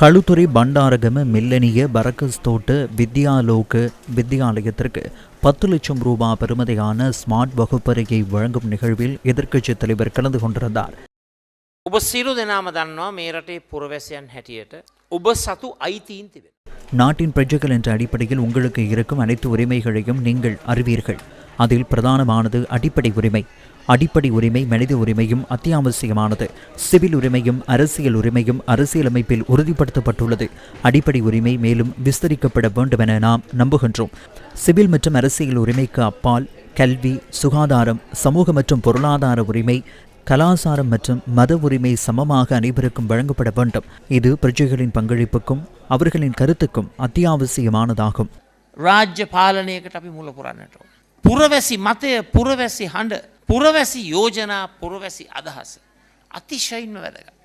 களுத்துறை பண்டாரகம மில்லனிய பரக்கஸ் தோட்ட வித்யாலோக வித்தியாலயத்திற்கு பத்து லட்சம் ரூபாய் பெறுமதியான ஸ்மார்ட் வகுப்பறையை வழங்கும் நிகழ்வில் எதிர்க்கட்சித் தலைவர் கலந்து கொண்டிருந்தார் ඔබ සිරු දෙනාම දන්නවා මේ රටේ පුරවැසියන් හැටියට ඔබ සතු අයිතීන් තිබෙන. நாட்டின் பிரஜைகள் என்ற அடிப்படையில் உங்களுக்கு இருக்கும் அனைத்து உரிமைகளையும் நீங்கள் அறிவீர்கள் அதில் பிரதானமானது அடிப்படை உரிமை அடிப்படை உரிமை மனித உரிமையும் அத்தியாவசியமானது சிவில் உரிமையும் அரசியல் உரிமையும் அரசியலமைப்பில் உறுதிப்படுத்தப்பட்டுள்ளது அடிப்படை உரிமை மேலும் விஸ்தரிக்கப்பட வேண்டும் என நாம் நம்புகின்றோம் சிவில் மற்றும் அரசியல் உரிமைக்கு அப்பால் கல்வி சுகாதாரம் சமூக மற்றும் பொருளாதார உரிமை கலாசாரம் மற்றும் மத உரிமை சமமாக அனைவருக்கும் வழங்கப்பட வேண்டும் இது பிரஜைகளின் பங்களிப்புக்கும் அவர்களின் கருத்துக்கும் அத்தியாவசியமானதாகும் රාජ්‍ය පාලනයකට අපි මුල පුරන්නට. ඕන. පුරවැසි මතය පුරවැසි හඬ පුරවැසි යෝජනා පුරවැසි අදහස. අතිශයින්ම වැදග.